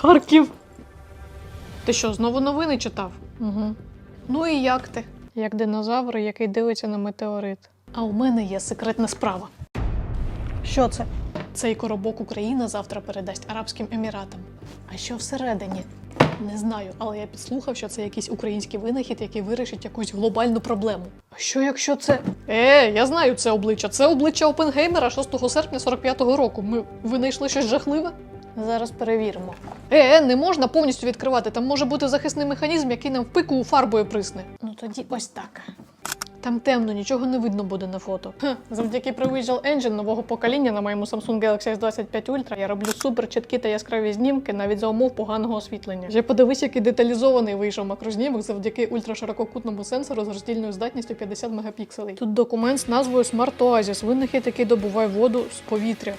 Харків. Ти що, знову новини читав? Угу. Ну і як ти? Як динозавр, який дивиться на метеорит. А у мене є секретна справа. Що це? Цей коробок Україна завтра передасть Арабським Еміратам. А що всередині? Не знаю, але я підслухав, що це якийсь український винахід, який вирішить якусь глобальну проблему. А що якщо це. Е, я знаю це обличчя. Це обличчя Опенгеймера 6 серпня 45-го року. Ми винайшли щось жахливе? Зараз перевіримо. Е, не можна повністю відкривати. Там може бути захисний механізм, який нам в пику фарбою присне. Ну тоді ось так. Там темно, нічого не видно буде на фото. Хе, завдяки Pro Visual Engine нового покоління на моєму Samsung Galaxy S25 Ultra я роблю супер чіткі та яскраві знімки навіть за умов поганого освітлення. Вже подивись, який деталізований вийшов макрознімок завдяки ультраширококутному сенсору з роздільною здатністю 50 мегапікселей. Тут документ з назвою Smart Oasis, винахід, який добуває воду з повітря.